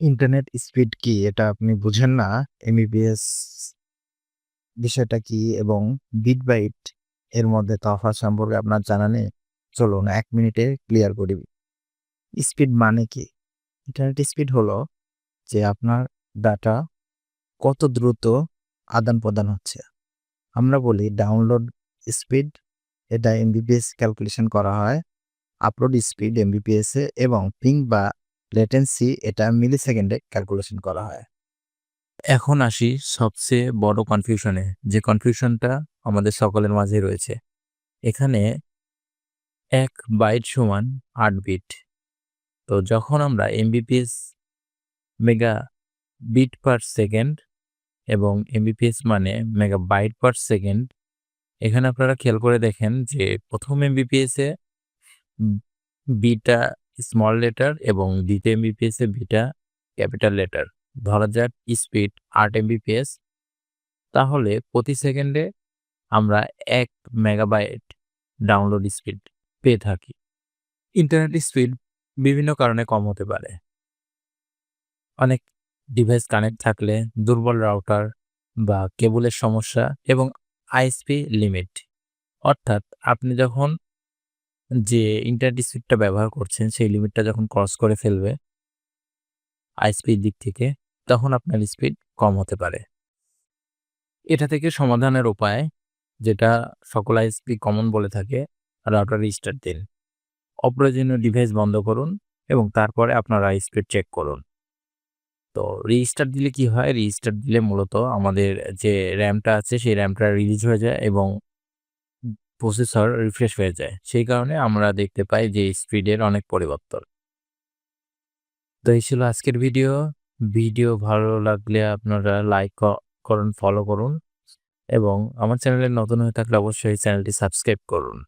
Internet speed কি এটা আপনি বুঝেন না? এমবিপিএস বিষয়টা কি এবং বিট বাইট এর মধ্যে তফাৎ সম্পর্কে আপনার জানা নেই? চলুন এক মিনিটে ক্লিয়ার করি। স্পিড মানে কি? ইন্টারনেট স্পিড হলো যে আপনার ডাটা কত দ্রুত আদান-প্রদান হচ্ছে। আমরা বলি ডাউনলোড স্পিড এটা এমবিপিএস ক্যালকুলেশন করা হয়। আপলোড স্পিড এমবিপিএস এবং পিং বা লেটেন্সি এটা মিলি সেকেন্ডে ক্যালকুলেশন করা হয়। এখন আসি সবচেয়ে বড় কনফিউশনে যে কনফিউশনটা আমাদের সকলের মাঝেই রয়েছে। এখানে এক বাইট সমান ৮ বিট। তো যখন আমরা Mbps mega bit per second এবং এমবিপিএস মানে মেগা বাইট পার সেকেন্ড এখানে আপনারা খেয়াল করে দেখেন যে প্রথম এমবিপিএস বিটা স্মল লেটার এবং দ্বিতীয় এমবিপিএস এ বিটা ক্যাপিটাল লেটার। ধরা যাক স্পিড ৮ এমবিপিএস তাহলে প্রতি সেকেন্ডে আমরা এক মেগাবাইট ডাউনলোড স্পিড পেয়ে থাকি। ইন্টারনেট স্পিড বিভিন্ন কারণে কম হতে পারে। অনেক ডিভাইস কানেক্ট থাকলে, দুর্বল রাউটার বা কেবলের সমস্যা এবং আইএসপি লিমিট। অর্থাৎ আপনি যখন যে ইন্টারনেট স্পিডটা ব্যবহার করছেন, সেই লিমিটটা যখন ক্রস করে ফেলবে আইএসপির দিক থেকে, তখন আপনার স্পিড কম হতে পারে। এটা থেকে সমাধানের উপায়, যেটা সকল আইএসপি কমন বলে থাকে রাউটার রিস্টার্ট দিন। অপ্রয়োজনীয় ডিভাইস বন্ধ করুন এবং তারপরে আপনার আইএসপি চেক করুন। তো রিস্টার্ট দিলে কি হয়? রিস্টার্ট দিলে মূলত আমাদের যে র‍্যামটা আছে, সেই র‍্যামটা রিলিজ হয়ে যায় এবং প্রসেসর রিফ্রেশ হয়ে যায়। সেই কারণে আমরা দেখতে পাই যে স্পিডের অনেক পরিবর্তন। তো এই ছিল আজকের ভিডিও। ভিডিও ভালো লাগলে আপনারা লাইক করুন, ফলো করুন এবং আমার চ্যানেলে নতুন হয়ে থাকলে অবশ্যই চ্যানেলটি সাবস্ক্রাইব করুন।